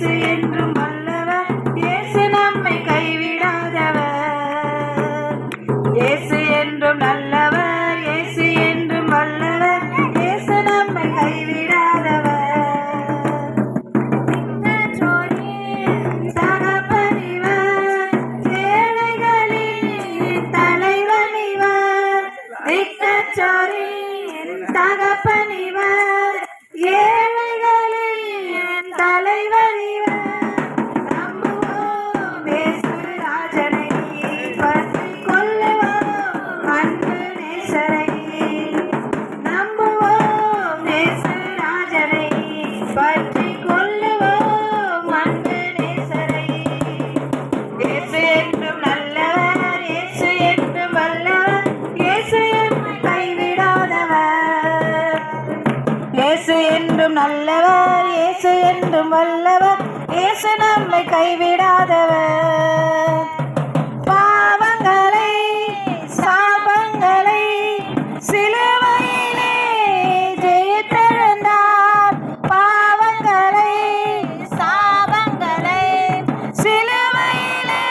இயேசு என்றும் வல்லவர். இயேசு நம்மை கைவிடாதவர். இயேசு என்றும் நல்லவர். இயேசு என்றும் வல்லவர். இயேசு நம்மை கைவிடாதவர். தகப்பனிவர் ஏழைகளின் தலைவனிவர் திக்கச்சோரின் தகப்பனிவர் இயேசு வல்லவர் இயேசு நம்மை கைவிடாதவர். பாவங்களை சாபங்களை சிலுவையிலே ஜெயித்தெழுந்தார். பாவங்களை சாபங்களை சிலுவையிலே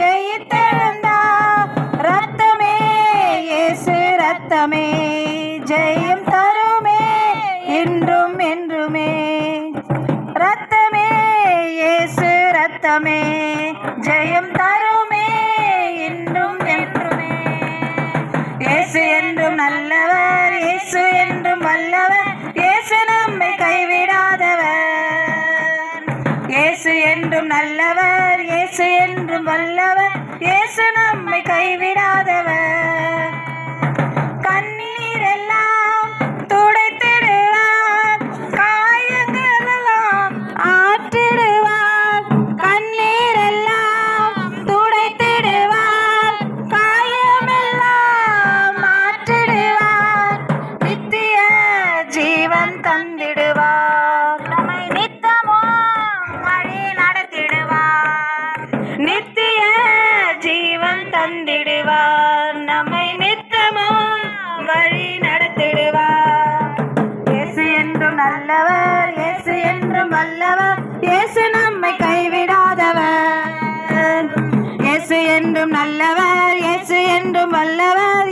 ஜெயித்தெழுந்தார். ரத்தமே இயேசு ரத்தமே ஜெயம் தருமே. என்றும் ரத்தமே ஜெயம் தருமே என்றும் என்றுமே. இயேசு என்றும் நல்லவர் இயேசு என்றும் வல்லவர் இயேசு நம்மை கைவிடாதவர். இயேசு என்றும் நல்லவர் இயேசு என்றும் வல்லவர் இயேசு நம்மை கைவிடாதவர். இயேசு நம்மை கைவிடாதவர். இயேசு என்றும் நல்லவர் இயேசு என்றும் வல்லவர்.